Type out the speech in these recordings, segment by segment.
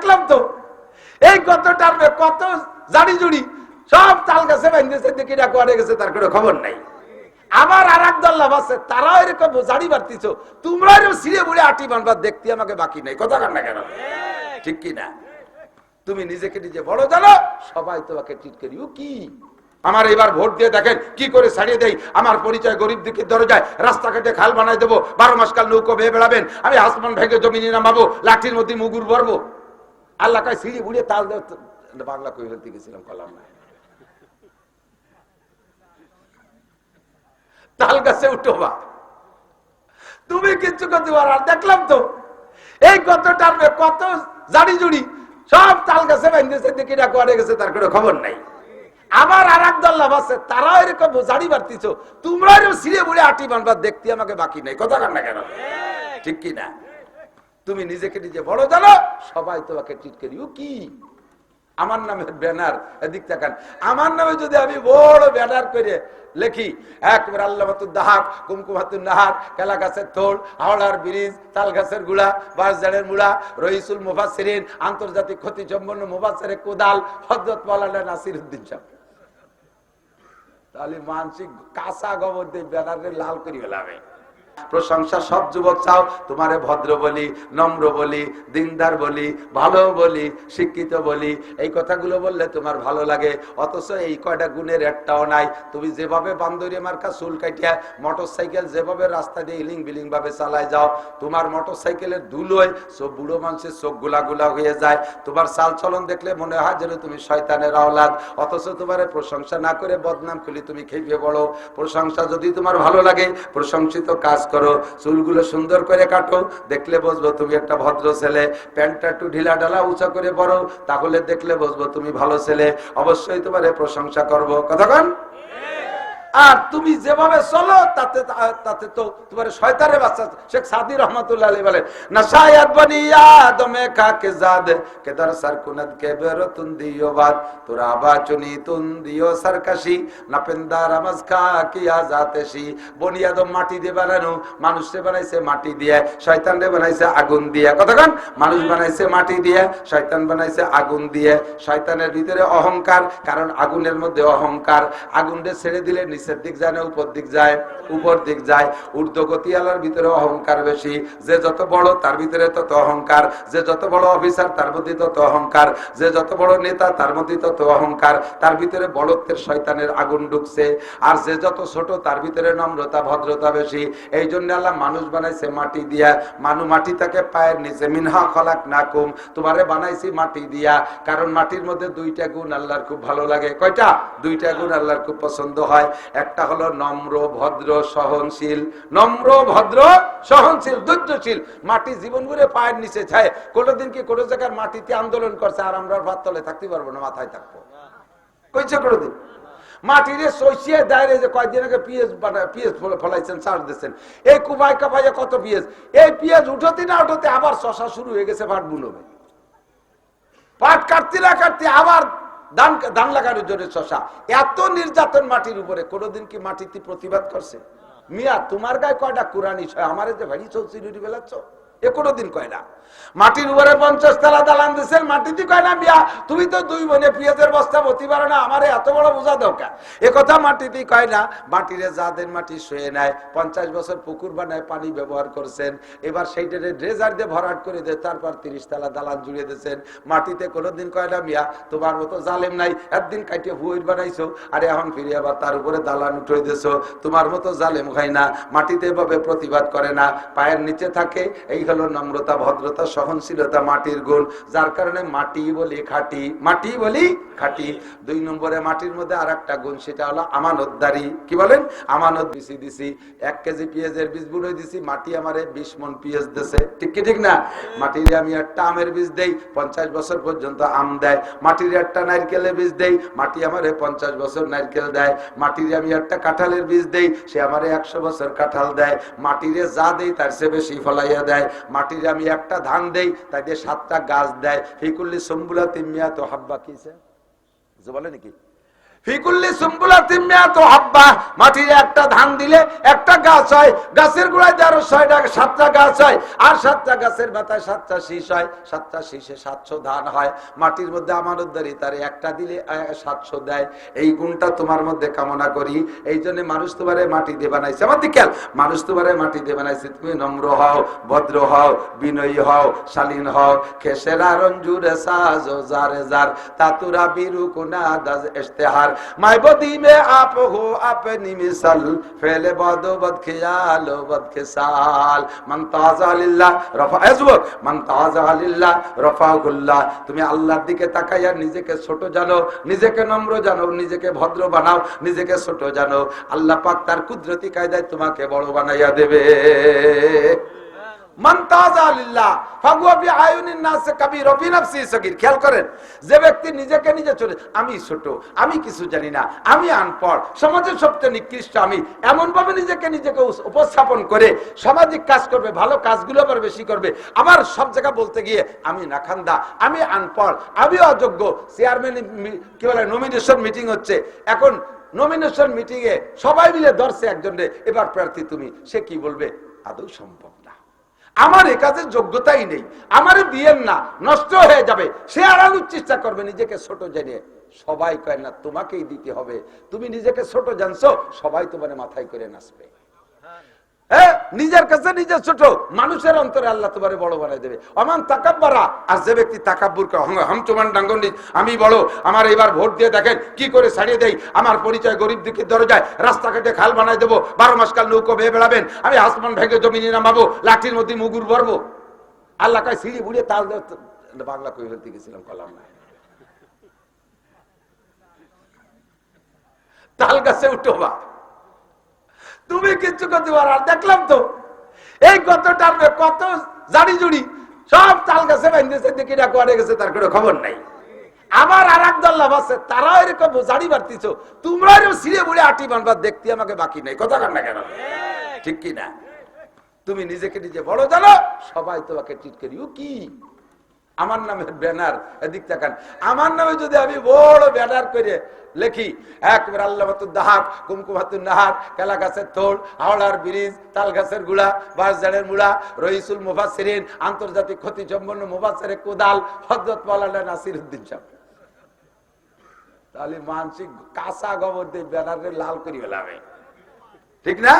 দেখলাম তো। এই কত টার্মে কত জাড়ি জুড়ি সব তাল গাছে বাইন্দেছে দেখি না করে গেছে, তার কোনো খবর নাই। আমার আর এক দল লাভ আছে, তারাও এরকম জাড়ি বাড়তিছ। তোমরা এরকম সিঁড়ে বুড়ে আটি বানবার দেখতে আমাকে বাকি নাই। কথা কান না কেন? ঠিক কি না? তুমি নিজেকে নিজে বড় জানো, সবাই তোমাকে ট্রিট করি। ও কি? আমার এবার ভোট দিয়ে দেখেন, কি করে ছাড়িয়ে দেয় আমার পরিচয় গরিব দিকে ধরে যায় রাস্তাঘাটে খাল বানাই দেবো, বারো মাস কাল নৌকো বেয়ে বেড়াবেন, আমি আসমান ভেঙে জমিনে নামাবো, লাঠির মধ্যে মুগুর ভরবো। আল্লাহ সিঁড়ি বুড়িয়ে তাল দেব বাংলা কই ফেলতে গেছিলাম কলাম না তাল গাছে উঠো বা। তুমি কিচ্ছু করতে পারো দেখলাম তো, এই কত টার্মে কত জাড়ি জুড়ি, সব তাল গাছে বাইন্দেছে দেখি না করে গেছে, তার কোনো খবর নাই। আমার আর এক দল লাভ আছে, তারাও এরকম জাড়ি বাড়তিছ। তোমরা সিঁড়ে বুড়ে আটি বানবার দেখতে আমাকে বাকি নাই। কথা কান না কেন? ঠিক কি না তুমি নিজেকে নিজে বড় জানো, সবাই তোমাকে ট্রিট করি। ও কি? আমার নামে ব্যানার, এদিক তাকান। আমার নামে যদি আমি বড় ব্যানার করে লেখি, একবার আল্লাহাতুর দাহাক কুমকুমাতুর নাহার, কেলা গাছের থোল হাওড়ার ব্রিজ, তাল গাছের গুড়া বাঁশঝাড়ের মুড়া রহিসুল মুফাসিরিন আন্তর্জাতিক ক্ষতি সম্পন্ন মুফাসের কোদাল হজরত মালানা নাসির উদ্দিন সাহেব। তাহলে মানসিক কাঁচা গোবর দিয়ে ব্যানারে লাল করি ফেলাবে। প্রশংসা সব যুবক চাও, তোমারে ভদ্র বলি, নম্র বলি, দিনদার বলি, ভালো বলি, শিক্ষিত বলি, এই কথাগুলো বললে তোমার ভালো লাগে। অথচ এই কয়টা গুণের একটাও নাই। তুমি যেভাবে বান্দরি মার্কা চুল কাটিয়া মোটর সাইকেল যেভাবে রাস্তা দিয়ে ইলিং বিলিং ভাবে চালায় যাও, তোমার মোটর সাইকেলের ধুলোয় সব বুড়ো মানুষের চোখগুলা গুলা হয়ে যায়। তোমার চাল চলন দেখলে মনে হয় যেন তুমি শয়তানের আওলাদ। অথচ তোমার প্রশংসা না করে বদনাম খুলি তুমি খেপে বড় প্রশংসা যদি তোমার ভালো লাগে, প্রশংসিত কাজ করো, চুলগুলো সুন্দর করে কাটো, দেখলে বসবো তুমি একটা ভদ্র ছেলে। প্যান্টটা একটু ঢিলা ঢালা উঁচা করে পড়ো তাহলে দেখলে বসবো তুমি ভালো ছেলে। অবশ্যই তোমার প্রশংসা করব। কতক্ষণ আর তুমি যেভাবে চলো, তাতে তাতে তো তোমার শয়তারে বাচ্চা শেখ সাদি রহমতুল্লাহ আলী বলে না শায়াদ বনিয়া খাকে জাদ? কেদার সারকুনাত কে বেরো তুন দিও বাদ? আবা চুনি তুন দিও সারকাশি। না খা কিয়া জাতেশি মাটি দিয়ে বানানো, মানুষে বানাইছে মাটি দিয়ে, শয়তান রে বানাইছে আগুন দিয়ে। কতক্ষণ মানুষ বানাইছে মাটি দিয়ে, শয়তান বানাইছে আগুন দিয়ে। শয়তানের ভিতরে অহংকার, কারণ আগুনের মধ্যে অহংকার। আগুন ছেড়ে দিলে নিচের দিক যায় না, উপর দিক যায়, উপর দিক যায়। ঊর্ধ্বগতি আলার ভিতরে অহংকার বেশি। যে যত বড় তার ভিতরে তত অহংকার। যে যত বড় অফিসার তার মধ্যে তত অহংকার। যে যত বড় নেতা তার মধ্যে তত অহংকার। তার ভিতরে বড়ত্বের শয়তানের আগুন ঢুকছে। আর যে যত ছোট তার ভিতরে নম্রতা, ভদ্রতা বেশি। এই জন্য আল্লাহ মানুষ বানাইছে মাটি দিয়া। মানু মাটি তাকে পায়ের নিচে, মিনহা খলাক না নাকুম তোমারে বানাইছি মাটি দিয়া। কারণ মাটির মধ্যে দুইটা গুণ আল্লাহর খুব ভালো লাগে। কয়টা? দুইটা গুণ আল্লাহর খুব পছন্দ হয়। একটা হলো নম্র, ভদ্র, সহনশীল। নম্র, ভদ্র, সহনশীল, ধৈর্যশীল। মাটি জীবন ঘুরে পায়ের নিচে যায় কোনোদিন কি কোনো জায়গার মাটিতে আন্দোলন করছে আর আমরা ভাত তলে থাকতে পারব না, মাথায় থাকব? কইছে কোনোদিন? মাটিরে সইসিয়ে দাঁড়িয়ে যে কয়েকদিন আগে পিএস পিএস ফলাইছেন চার্জ দিচ্ছেন এই কুবাই কাপাইয়া কত পিএস এই পিএস উঠতে না উঠতে আবার শশা শুরু হয়ে গেছে ভাট বুনবে। পাট কাটতে না কাটতে আবার ধান লাগানোর জন্য শশা। এত নির্যাতন মাটির উপরে, কোনোদিন কি মাটিতে প্রতিবাদ করছে? মিয়া, তোমার গায়ে কয়টা কোরআন আমার যে ভাই রুটি বেলাচ্ছ। এ কোনোদিন কয় না। মাটির উপরে পঞ্চাশ তালা দালান দিচ্ছেন মাটিতে কয় না বিয়া তুমি তো দুই বোনে পেঁয়াজের বস্তা বতি পারো না, আমার এত বড় বোঝা দরকার এ কথা মাটিতে কয় না, মাটিরে যাদের মাটি শুয়ে নেয় পঞ্চাশ বছর পুকুর বানায় পানি ব্যবহার করছেন, এবার সেইটারে ড্রেজার দিয়ে ভরাট করে দেয় তারপর তিরিশ তালা দালান জুড়ে দিয়েছেন। মাটিতে কোনোদিন কয় না, মিয়া, তোমার মতো জালেম নাই, একদিন কাটিয়ে হুইর বানাইছো, আর এখন ফিরে আবার তার উপরে দালান উঠে দিয়েছ, তোমার মতো জালেম হয় না, মাটিতে এভাবে প্রতিবাদ করে না, পায়ের নিচে থাকে এই হলো নম্রতা, ভদ্রতা, সহনশীলতা, মাটির গুণ। যার কারণে মাটি বলি খাটি। মাটি বলি খাটি। দুই নম্বরে মাটির মধ্যে আর একটা গুণ, সেটা হলো আমানতদারি। কি বলেন? আমানত বিসি দিছি। এক কেজি পেঁয়াজের বীজ বুড়ো দিছি, মাটি আমারে বিশ মন পেঁয়াজ দিছে। ঠিক কি, ঠিক না? মাটির আমি একটা আমের বীজ দেই, পঞ্চাশ বছর পর্যন্ত আম দেয়। মাটির একটা নারকেলের বীজ দেই, মাটি আমারে পঞ্চাশ বছর নারকেল দেয়। মাটির আমি একটা কাঁঠালের বীজ দেই, সে আমারে একশো বছর কাঁঠাল দেয়। মাটিরে যা দেই তার চেয়ে বেশি ফলাইয়া দেয়। মাটির আমি একটা ধান দেই, তাই সাতটা গাছ দেয়। ফিকুল্লি সম্বুলা তিমিয়া তো হাব্বা কিছে বলে নাকি? ফিকুল্লি সুম্বুলা তিম্মিয়া তো হাব্বা। মাটির একটা ধান দিলে একটা গাছ হয়, গাছের গোড়ায় তেরো ছয়টা সাতটা গাছ হয়। আর সাতটা গাছের মাথায় সাতটা শীষ হয়, সাতটা শীষে সাতশো ধান হয়। মাটির মধ্যে তার একটা দিলে সাতশো দেয়। এই গুণটা তোমার মধ্যে কামনা করি। এই জন্য মানুষ তোমারে মাটি দিয়ে বানাইছে। আমার মানুষ তোমারে মাটি দিয়ে বানাইছে। তুমি নম্র হও, ভদ্র হও, বিনয়ী হও, শালীন হও। খেসেরা রঞ্জুরে সাজো জারে জার। তাতুরা বিরু কুনা আপ হো আপনি মিসাল, ফেলে বদ বদ বদ মান রফা মান লিল্লাহ, রফাহুল্লাহ। তুমি আল্লাহর দিকে তাকাইয়া নিজেকে ছোট জানো, নিজেকে নম্র জানো, নিজেকে ভদ্র বানাও, নিজেকে ছোট জানো। আল্লাহ পাক তার কুদরতি কায়দায় তোমাকে বড় বানাইয়া দেবে। খেয়াল করেন, যে ব্যক্তি নিজেকে নিজে চলে, আমি ছোট, আমি কিছু জানি না, আমি আনপড়, সমাজের সবচেয়ে নিকৃষ্ট আমি এমন ভাবে নিজেকে নিজেকে উপস্থাপন করে সামাজিক কাজ করবে, ভালো কাজগুলো আবার বেশি করবে, আবার সব জায়গা বলতে গিয়ে, আমি নাখান্দা, আমি আনপড়, আমি অযোগ্য। চেয়ারম্যান কি বলে নমিনেশন মিটিং হচ্ছে। এখন নমিনেশন মিটিং এ সবাই মিলে ধরছে একজন এবার প্রার্থী তুমি, সে কি বলবে? আদৌ সম্ভব না। আমার এ কাজের যোগ্যতাই নেই, আমার বিয়ের না, নষ্ট হয়ে যাবে। সে আড়ানোর চেষ্টা করবে নিজেকে ছোট জেনে। সবাই কয়, না, তোমাকেই দিতে হবে। তুমি নিজেকে ছোট জানছো, সবাই তোমার মাথায় করে নাচবে। হ্যাঁ, নিজের কাছে নিজে ছোট। মানুষের অন্তরে আল্লাহ তোমারে বড় বানাই দেবে। অমান তাকাব্বারা আর যে ব্যক্তি তাকাব্বুর করে, হম হাম চুমান ডাঙ্গন্ডি আমি বড় আমার এবার ভোট দিয়ে দেখেন কি করে ছাড়িয়ে দেই আমার পরিচয় গরিব দুঃখের দরজায় রাস্তাঘাটে খাল বানাই দেবো বারো মাস কাল নৌকো বেয়ে বেড়াবেন আমি আসমান ভেঙে জমিনে নামাবো লাঠির মধ্যে মুগুর ভরবো। আল্লাহ কয় সিঁড়ি বুড়িয়ে তাল বাংলা কই ফেলতে গেছিলাম কলাম না তাল গাছে উঠো বা। তুমি কিচ্ছু করতে পারো আর দেখলাম তো, এই কত টানবে কত জাড়ি জুড়ি সব তাল গাছে বাইন্দেছে দেখি না করে গেছে, তার কোনো খবর নাই। আমার আর এক দল লাভ আছে, তারাও এরকম জাড়ি বাড়তিছ। তোমরা এরকম সিঁড়ে বুড়ে আটি বানবার দেখতে আমাকে বাকি নেই। কথা কান না কেন? ঠিক কি না তুমি নিজেকে নিজে বড় জানো, সবাই তোমাকে ট্রিট করি। ও কি? আমার নামে ব্যানার, এদিক তাকান। আমার নামে যদি আমি বড় ব্যানার করে লেখি, একবার আল্লাহ দাহাক কুমকুমাতুর নাহার কেলা গাছের থোল হাওড়ার ব্রিজ, তাল গাছের গুড়া বাঁশঝাড়ের মুড়া রহিসুল মুফাসসিরিন, আন্তর্জাতিক ক্ষতি সম্পন্ন মুফাসসিরে কোদাল, হযরত মাওলানা নাসির উদ্দিন সাহেব। তাহলে মানসিক কাঁচা গোবর দিয়ে ব্যানারে লাল করি ফেলাবে। ঠিক না?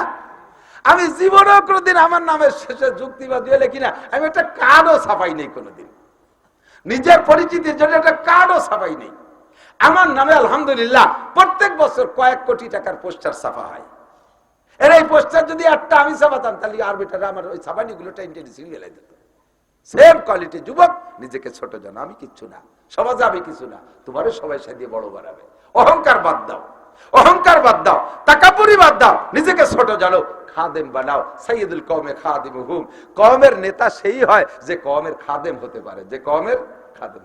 আমি জীবনেও কোনোদিন আমার নামের শেষে যুক্তিবাদ দিয়ে লেখি না। আমি একটা কার্ডও ছাপাই নেই কোনোদিন। নিজের পরিচিতির জন্য একটা কার্ডও ছাপাই নেই। আমার নামে আলহামদুলিল্লাহ প্রত্যেক বছর কয়েক কোটি টাকার পোস্টার ছাপা হয়। এর এই পোস্টার যদি একটা আমি ছাপাতাম, তাহলে আরবিটারে আমার ওই ছাপানি গুলো টেন্টেনে ছিঁড়ে গেলে দিত। সেম কোয়ালিটি যুবক, নিজেকে ছোট জানো, আমি কিচ্ছু না। সমাজে আমি কিছু না, তোমারও সবাই সাথে বড় বাড়াবে অহংকার বাদ দাও। অহংকার বাদ দাও, তাকাপুরি বাদ দাও, নিজেকে ছোট জানো, খাদেম বানাও সাইয়দুল কমে খাদিম হুম কমের নেতা সেই হয় যে কমের খাদেম হতে পারে, যে কমের খাদেম।